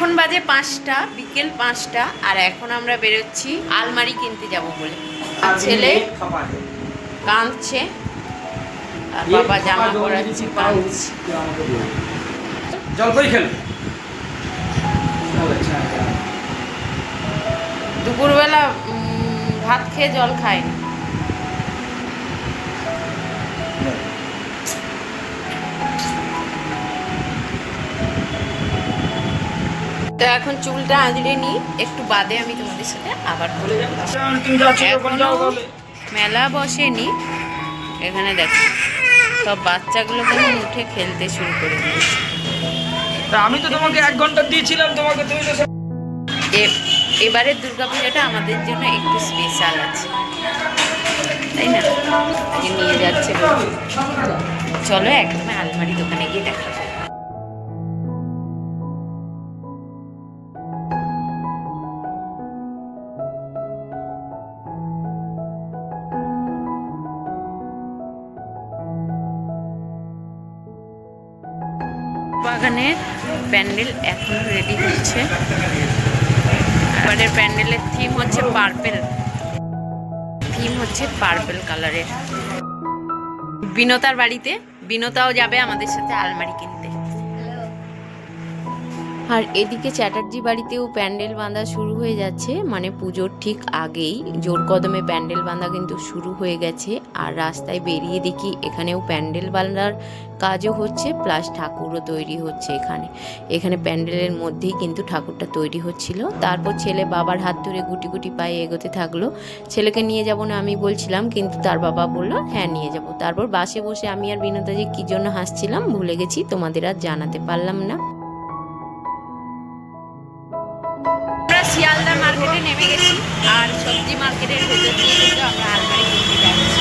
এখন বাজে পাঁচটা বিকেল পাঁচটা আর এখন আমরা বেরোচ্ছি আলমারি কিনতে যাব বলে। ছেলে কাঁদছে আর বাবা জামা পরাচ্ছে কাঁদছে। খেল? দুপুরবেলা ভাত খেয়ে জল খায়নি। তো এখন চুলটা আঁচড়ে নিই। একটু বাদে আমি তোমাদের সাথে আবার বলে এখনও মেলা বসেনি। এখানে দেখো সব বাচ্চাগুলো কেমন উঠে খেলতে শুরু করে দিয়েছে। আমি তো তোমাকে এক ঘণ্টা দিয়েছিলাম তোমাকে তুমি তো এবারের দুর্গাপূজাটা আমাদের জন্য একটু স্পেশাল আছে। তাই না? নিয়ে যাচ্ছে। চলো একদম আলমারি দোকানে গিয়ে দেখা বাগানের প্যান্ডেল এখন রেডি হচ্ছে। এবারের প্যান্ডেলের থিম হচ্ছে পার্পেল থিম হচ্ছে পার্পেল কালারের বিনতার বাড়িতে বিনতাও যাবে আমাদের সাথে আলমারি কিনতে। আর এদিকে চ্যাটার্জি বাড়িতেও প্যান্ডেল বাঁধা শুরু হয়ে যাচ্ছে। মানে পুজোর ঠিক আগেই জোর কদমে প্যান্ডেল বাঁধা কিন্তু শুরু হয়ে গেছে। আর রাস্তায় বেরিয়ে দেখি এখানেও প্যান্ডেল বাঁধার কাজও হচ্ছে, প্লাস ঠাকুরও তৈরি হচ্ছে এখানে। এখানে প্যান্ডেলের মধ্যেই কিন্তু ঠাকুরটা তৈরি হচ্ছিল। তারপর ছেলে বাবার হাত ধরে গুটি গুটি পায়ে এগোতে থাকল। ছেলেকে নিয়ে যাব না আমি বলছিলাম, কিন্তু তার বাবা বলল হ্যাঁ নিয়ে যাব। তারপর বাসে বসে আমি আর বিনোদা যে কী জন্য হাসছিলাম ভুলে গেছি, তোমাদের আর জানাতে পারলাম না। নেমে গেছি। আর সবজি মার্কেটের ভেতর দিয়ে কিন্তু আমরা আলমারি কিনতে যাচ্ছি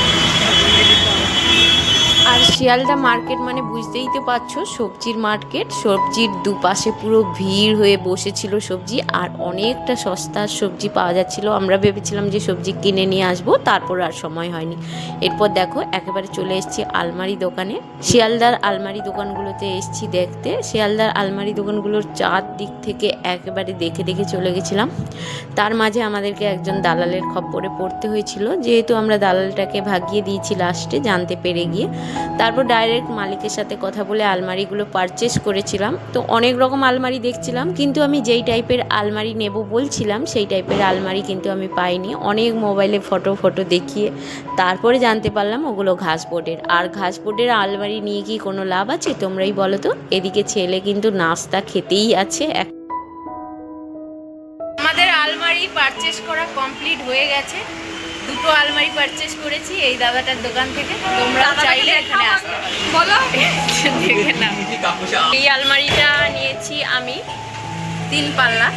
আর শিয়ালদা মার্কেট মানে বুঝতেই তো পারছ, সবজির মার্কেট। সবজির দুপাশে পুরো ভিড় হয়ে বসেছিল সবজি, আর অনেকটা সস্তার সবজি পাওয়া যাচ্ছিল। আমরা ভেবেছিলাম যে সবজি কিনে নিয়ে আসব, তারপর আর সময় হয়নি। এরপর দেখো, একেবারে চলে এসেছি আলমারি দোকানে। শিয়ালদার আলমারি দোকানগুলোতে এসেছি দেখতে। শিয়ালদার আলমারি দোকানগুলোর চার দিক থেকে একেবারে দেখে দেখে চলে গেছিলাম। তার মাঝে আমাদেরকে একজন দালালের খপ্পরে পড়তে হয়েছিল। যেহেতু আমরা দালালটাকে ভাগিয়ে দিয়েছি লাস্টে, জানতে পেরে গিয়ে। তারপর ডাইরেক্ট মালিকের সাথে কথা বলে আলমারিগুলো পারচেস করেছিলাম। তো অনেক রকম আলমারি দেখছিলাম, কিন্তু আমি যেই টাইপের আলমারি নেব বলছিলাম, সেই টাইপের আলমারি কিন্তু আমি পাইনি। অনেক মোবাইলে ফটো ফটো দেখিয়ে তারপরে জানতে পারলাম ওগুলো ঘাসবোর্ডের আর ঘাসবোর্ডের আলমারি নিয়ে কি কোনো লাভ আছে তোমরাই বলো তো? এদিকে ছেলে কিন্তু নাস্তা খেতেই আছে। এক আমাদের আলমারি পারচেস করা কমপ্লিট হয়ে গেছে। দুটো আলমারি পারচেস করেছি এই দাদাটার দোকান থেকে। তোমরা চাইলে এখানে আসতে বলো। দেখে এই আলমারিটা নিয়েছি আমি তিন পাল্লা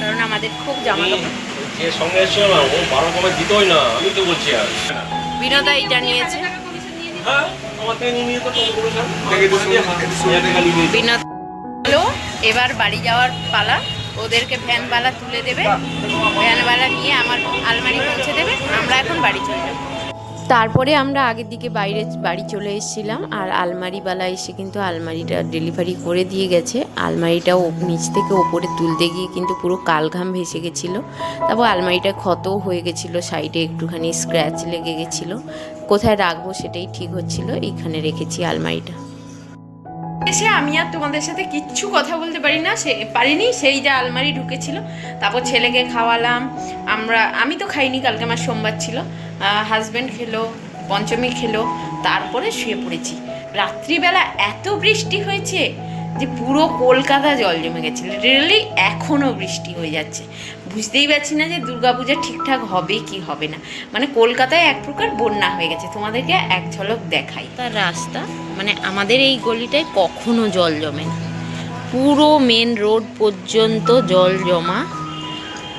কারণ আমাদের খুব জামা কাপড়। যে সঙ্গে এসছো না ও বারো কমে দিতই না আমি তো বলছি আর। বিনোদা এটা নিয়েছে। হ্যাঁ। বিনোদ এবার বাড়ি যাওয়ার পালা। ওদেরকে ভ্যানওয়ালা তুলে দেবে, ভ্যানওয়ালা নিয়ে আমার আলমারি পৌঁছে দেবে, আমরা এখন বাড়ি চলে যাব। তারপরে আমরা আগের দিকে বাইরে বাড়ি চলে এসেছিলাম, আর আলমারিওয়ালা এসে কিন্তু আলমারিটা ডেলিভারি করে দিয়ে গেছে। আলমারিটাও নিচ থেকে ওপরে তুলতে গিয়ে কিন্তু পুরো কালঘাম ভেসে গেছিল। তারপর আলমারিটা ক্ষতও হয়ে গেছিল, সাইডে একটুখানি স্ক্র্যাচ লেগে গেছিল। কোথায় রাখব সেটাই ঠিক হচ্ছিল, এইখানে রেখেছি আলমারিটা। এসে আমি আর তোমাদের সাথে কিচ্ছু কথা বলতে পারি না, সে পারিনি, সেই যা আলমারি ঢুকেছিল, তারপর ছেলেকে খাওয়ালাম। আমরা, আমি তো খাইনি, কালকে আমার সোমবার ছিল। হাজব্যান্ড খেলো, পঞ্চমী খেলো, তারপরে শুয়ে পড়েছি। রাত্রিবেলা এত বৃষ্টি হয়েছে যে পুরো কলকাতা জল জমে গেছে লিটারেলি এখনও বৃষ্টি হয়ে যাচ্ছে। বুঝতেই পারছি না যে দুর্গাপূজা ঠিকঠাক হবে কি হবে না। মানে কলকাতায় এক প্রকার বন্যা হয়ে গেছে। তোমাদেরকে এক ঝলক দেখাই। তার রাস্তা মানে আমাদের এই গলিটায় কখনো জল জমে না। পুরো মেন রোড পর্যন্ত জল জমা।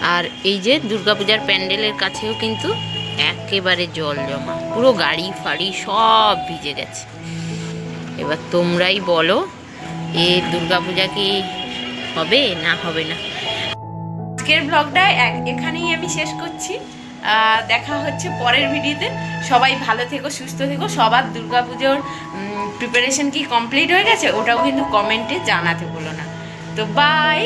আর এই যে দুর্গাপূজার প্যান্ডেলের কাছেও কিন্তু একেবারে জল জমা। পুরো গাড়ি ফাড়ি সব ভিজে গেছে। এবার তোমরাই বলো এ দুর্গাপূজা কি হবে? না হবে না। আজকের ব্লগটা এখানেই আমি শেষ করছি। দেখা হচ্ছে পরের ভিডিওতে। সবাই ভালো থেকো, সুস্থ থেকো। সবার দুর্গাপুজোর প্রিপারেশন কি কমপ্লিট হয়ে গেছে? ওটাও কিন্তু কমেন্টে জানাতে বলো না। তো বাই